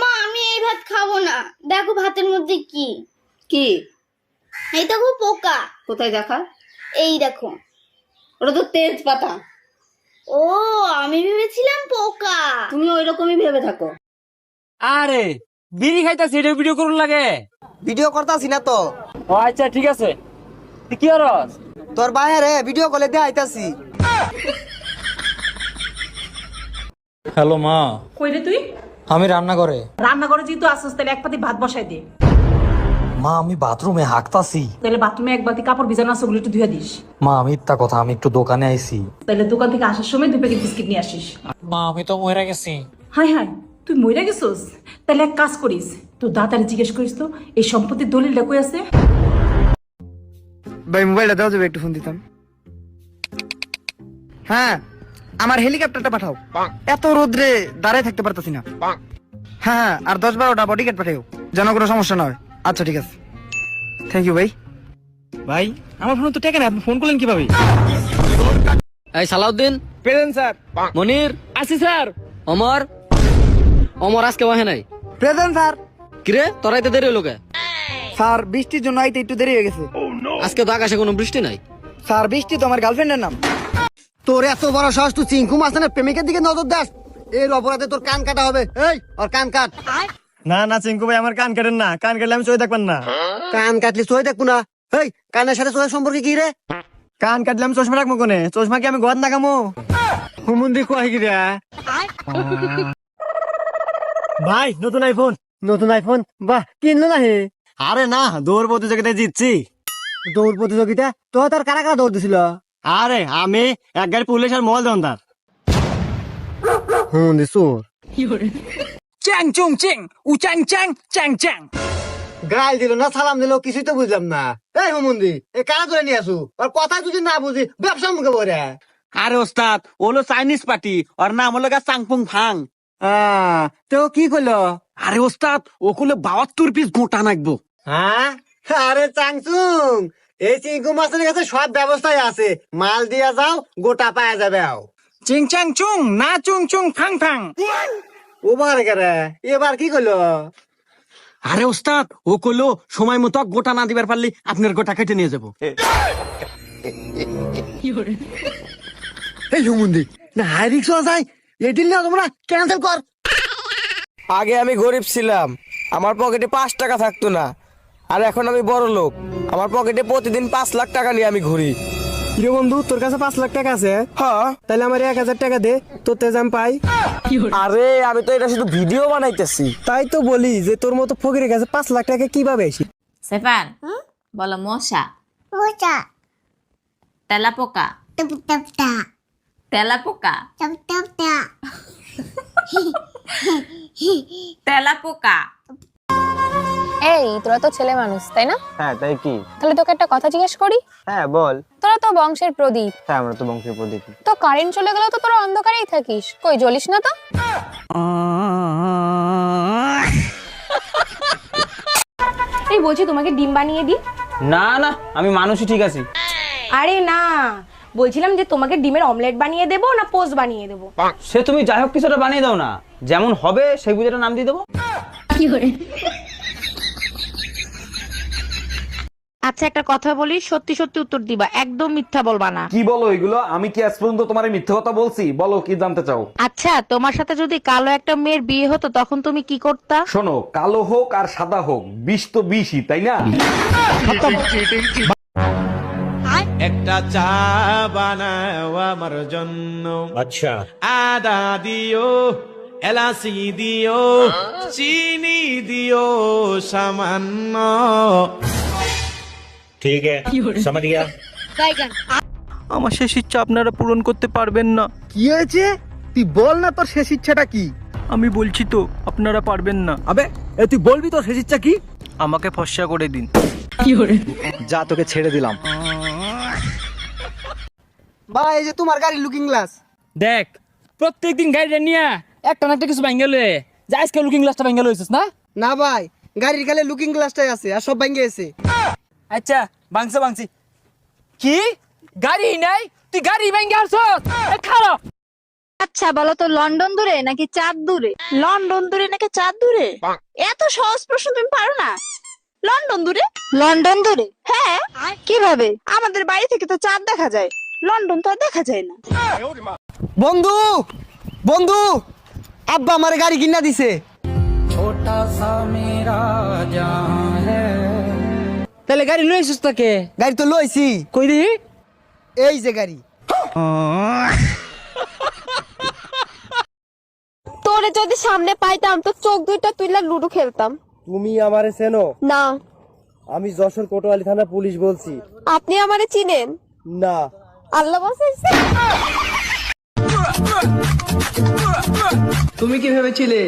মা আমি এই ভাত খাব না। দেখো ভাতের মধ্যে কি? কি? এই দেখো পোকা। কোথায় দেখা? এই দেখো। ওটা তো তেজপাতা। ও আমি ভেবেছিলাম পোকা। তুমি ওই রকমই ভেবে থাকো। আরে বিড়ি খাইতাছি এটা ভিডিও করুন লাগে। ভিডিও করতাছি না তো। ও আচ্ছা ঠিক আছে। তুই কি করস? তোর বাইরে ভিডিও কলে দিয়ে আইতাছি। হ্যালো মা। কই রে তুই? আমি রান্না করে। রান্না করে যেহেতু আসছিস তাহলে এক পাতি ভাত বসাই দে। মা আমি বাথরুমে হাঁকতাছি। তাহলে বাথরুমে এক বাতি কাপড় ভিজানো আছে ওগুলো একটু ধুয়ে দিস। মা আমি ইত্যা কথা আমি একটু দোকানে আইছি। তাহলে দোকান থেকে আসার সময় দুই প্যাকেট বিস্কিট নিয়ে আসিস। মা আমি তো মরে গেছি। হাই হাই তুই মইরা গেছিস? তাহলে এক কাজ করিস তোর দাদারে জিজ্ঞেস করিস তো এই সম্পত্তির দলিলটা কই আছে? ভাই মোবাইলটা দাও যাবে একটু ফোন দিতাম। হ্যাঁ আমার হেলিকপ্টারটা পাঠাও। এত রোদ্রে দাঁড়ায় থাকতে পারতাছি না। হ্যাঁ হ্যাঁ আর দশ বারোটা বডিগার্ড পাঠাও যেন কোনো সমস্যা না হয়। আচ্ছা ঠিক আছে। থ্যাংক ইউ ভাই। ভাই আমার ফোন তো টেকে না আপনি ফোন করলেন কীভাবে? এই সালাউদ্দিন। Present sir. মনির। আসি স্যার। অমর। অমর আজকে ওহে নাই। প্রেজেন্ট স্যার কিরে তোরাই তো দেরি হলো কে? স্যার বৃষ্টির জন্য আইতে একটু দেরি হয়ে গেছে। আজকে তো আকাশে কোনো বৃষ্টি নাই। স্যার বৃষ্টি তো আমার গার্লফ্রেন্ডের নাম। তোর এত বড় সাহস তুই চিঙ্কু মাস্তানের প্রেমিকের দিকে নজর দাস? এর অপরাধে তোর কান কাটা হবে। এই ওর কান কাট। না না চিঙ্কু ভাই আমার কান কাটেন না। কান কাটলে আমি চোখে দেখবেন না। কান কাটলে চোখ দেখব না। এই কানের সাথে চোখের সম্পর্কে কি রে? কান কাটলে আমি চশমা রাখব কোনে? চশমা কি আমি ঘর না কামো হুমুন্দি কয় কি রে? ভাই নতুন আইফোন নতুন আইফোন বাহ কিনলো না হে? আরে না দৌড় প্রতিযোগিতায় জিতছি। দৌড় প্রতিযোগিতা তো তার কারা কারা দৌড় দিছিল? আরে আমি এক গাড়ি পুলিশ আর মোবাইল দন্দার হুম দিছুর চ্যাং চুং চিং উ চ্যাং চ্যাং চ্যাং চ্যাং। গাল দিল না সালাম দিল কিছুই তো বুঝলাম না। এই হুমুন্দি এ কারা ধরে নিয়ে আসু? আর কথা যদি না বুঝি ব্যবসা মুখে বলে আরে ওস্তাদ ওলো চাইনিজ পার্টি ওর নাম হলো গা চাংপুং ফাং। আহ, তো কি করল? আরে ওস্তাদ ও কুলে বাহাত্তর পিস গোটা নাকবো। হ্যাঁ? আরে চাংচুং এই চিঙ্কু মাছের কাছে সব ব্যবস্থাই আছে। মাল দিয়া যাও গোটা পাওয়া যাবে আও। চিং চ্যাং চুং না চুং চুং ফাং ফাং। ওবার কেরে এবার কি করল? আরে ওস্তাদ ও কইলো সময় মতো গোটা না দিবার পারলি আপনার গোটা কেটে নিয়ে যাব। এই হুমুন্দি না হাই রিক্স এই ডিল না তোমরা ক্যান্সেল কর। আগে আমি গরিব ছিলাম আমার পকেটে পাঁচ টাকা থাকতো না। আর এখন আমি বড় লোক। আমার পকেটে প্রতিদিন পাঁচ লাখ টাকা নিয়ে আমি ঘুরি। রে বন্ধু তোর কাছে পাঁচ লাখ টাকা আছে? হ্যাঁ। তাহলে আমার এক হাজার টাকা দে তোর তেজ আমি পাই। আরে আমি তো এটা শুধু ভিডিও বানাইতেছি। তাই তো বলি যে তোর মতো ফকিরের কাছে পাঁচ লাখ টাকা কীভাবে আসি Stefan, বলো মশা। পোকা। তেলাপোকা টপ টপ। টা তেলাপোকা টপ টপ টা তেলাপোকা এই তোরা তো ছেলে মানুষ তাই না? হ্যাঁ তাই কি? তাহলে তোকে একটা কথা জিজ্ঞেস করি? হ্যাঁ বল। তোরা তো বংশের প্রদীপ। হ্যাঁ আমরা তো বংশের প্রদীপ। তো কারেন্ট চলে গেলেও তো তোরা অন্ধকারেই থাকিস। কই জ্বলিস না তো? এই বলছি তোমাকে ডিম বানিয়ে দিই? না না আমি মানুষই ঠিক আছি। আরে না বলছিলাম যে তোমাকে ডিমের অমলেট বানিয়ে দেবো না পোস্ট বানিয়ে দেবো? সে তুমি যাই হোক কিছুটা বানিয়ে দাও না। যেমন হবে সেই বুঝেটা নাম দিয়ে দেবো। আচ্ছা একটা কথা বলি সত্যি সত্যি উত্তর দিবা একদম মিথ্যা বলবা না। কি বলো এগুলো? আমি কি আজ পর্যন্ত তোমার মিথ্যে কথা বলছি? বলো কি জানতে চাও? আচ্ছা তোমার সাথে যদি কালো একটা মেয়ের বিয়ে হতো তখন তুমি কি করতা? শোনো কালো হোক আর সাদা হোক বিষ তো বিষই তাই না? একটা চা বানাও আমার জন্য। আচ্ছা। আদা দিও এলাচি দিও চিনি দিও সামান্য ঠিক আছে গয়া আমার শেষ ইচ্ছা আপনারা পূরণ করতে পারবেন না। কি হয়েছে? তুই বল না তোর শেষ ইচ্ছাটা কি? আমি বলছি তো আপনারা পারবেন না। আবে এ তুই বলবি তোর শেষ ইচ্ছা কি? আমাকে ফর্সা করে দিন। যা তোকে ছেড়ে দিলাম। ভাই এই যে তোমার গাড়ি লুকিং গ্লাস দেখ প্রত্যেকদিন গাড়িটা নিয়ে একটা না একটা কিছু ভাঙ্গেল যে আজকে লুকিং গ্লাসটা ভাঙ্গেল হয়েছিস না? না ভাই গাড়ির গালে লুকিং গ্লাসটাই আছে আর সব ভেঙে গেছে। আচ্ছা ভাঙছে ভাঙছি কি? গাড়ি নাই? তুই গাড়ি ভাঙ্গে আসছ খারাপ আচ্ছা বলো তো লন্ডন দূরে নাকি চাঁদ দূরে? লন্ডন দূরে নাকি চাঁদ দূরে? এত সহজ প্রশ্ন তুমি পারো না। লন্ডন দূরে? লন্ডন দূরে? হ্যাঁ। কীভাবে? আমাদের বাড়ি থেকে তো চাঁদ দেখা যায়। লন্ডন তো আর দেখা যায় না। বন্ধু বন্ধু আব্বা আমার গাড়ি কিনা দিছে। তাহলে গাড়ি লই আসিস তাকে? গাড়ি তো লইছি। কই দি এই যে গাড়ি। তোরে যদি সামনে পাইতাম তো চোখ দুইটা তুইলা লুডো খেলতাম। তুমি আমারে চেনো? না। আমি যশোর কোটোয়ালি থানা পুলিশ বলছি। আপনি আমারে চিনেন? না। আল্লাহ বাসাইছে তুমি কি ভেবেছিলে?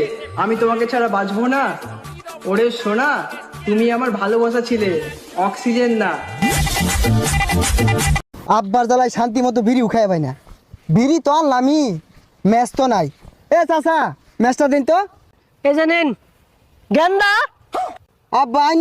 আমি তোমাকে ছাড়া বাঁচবো না? ওরে সোনা তুমি আমার ভালোবাসা ছিলে। অক্সিজেন না। আব্বার জ্বালায় শান্তি মতো বিড়ি উখায় ভাই না। বিড়ি তো আনলামই ম্যাচ তো নাই। এ চাচা ম্যাচটা দিন তো। এ জানেন গেন্দা। আব্বা আইন